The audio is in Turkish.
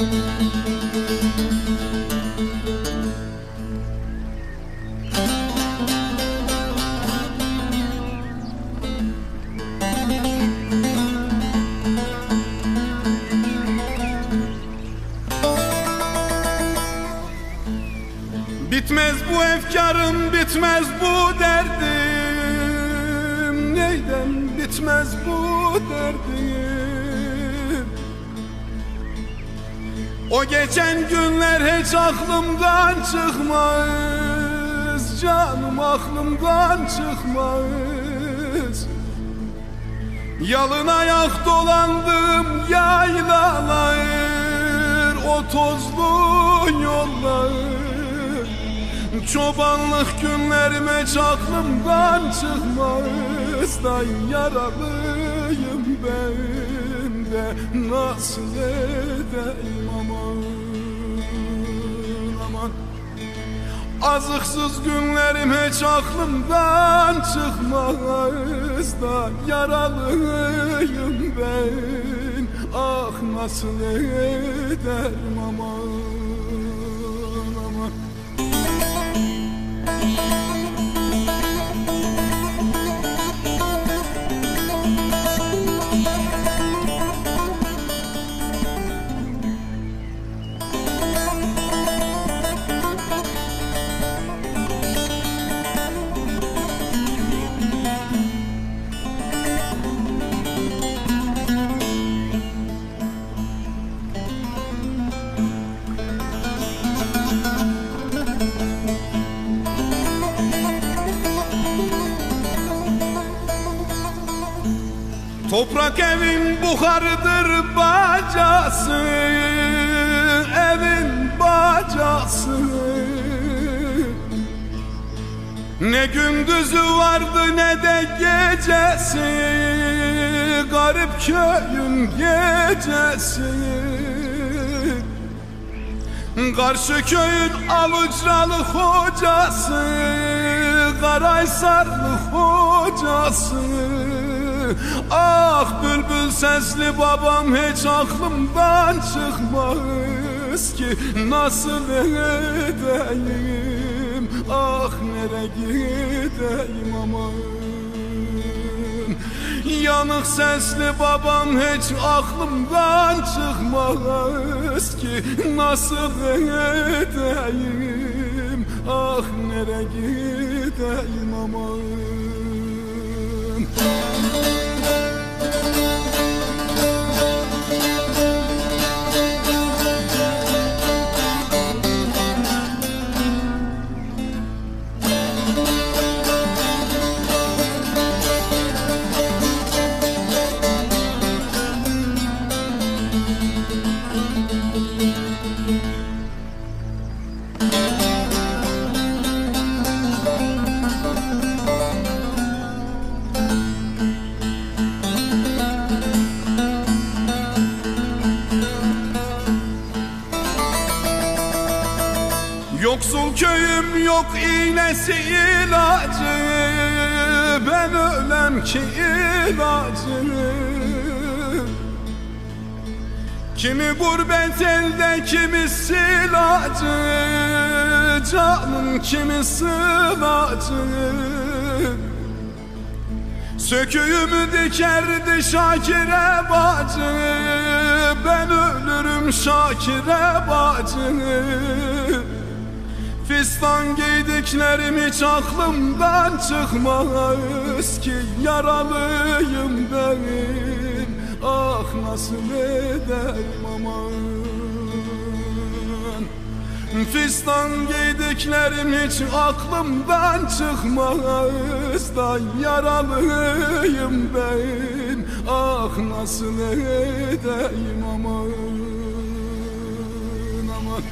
Bitmez bu efkarım, bitmez bu derdim. Neyden bitmez bu derdim? O geçen günler hiç aklımdan çıkmaz Canım aklımdan çıkmaz. Yalın ayak dolandım yaylalar O tozlu yollar. Çobanlık günlerime hiç aklımdan çıkmaz Da yaralıyım ben de Nasıl edeyim aman aman. Azıksız günlerim hiç aklımdan çıkmaz da Yaralıyım ben. Ah nasıl ederim aman Toprak evin buharıdır bacası Evin bacası. Ne gündüzü vardı ne de gecesi Garip köyün gecesi. Karşı köyün alıcralı hocası Karaysarlı hocası Ah bülbül sesli babam hiç aklımdan çıkmaz ki. Nasıl edeyim? Ah nere gideyim aman? Yanık sesli babam hiç aklımdan çıkmaz ki. Nasıl edeyim? Ah nere gideyim aman Yoksul köyüm yok iğnesi ilacı. Ben ölem ki ilacı. Kimi gurbet elde kimi silacı. Canım kimi sılacı Söküğümü dikerdi Şakir'e bacı. Ben ölürüm Şakir'e bacı Fistan giydiklerim hiç aklımdan çıkmaz ki Yaralıyım benim. Ah nasıl ederim aman. Fistan giydiklerim hiç aklımdan çıkmaz da Yaralıyım ben ah nasıl edeyim aman aman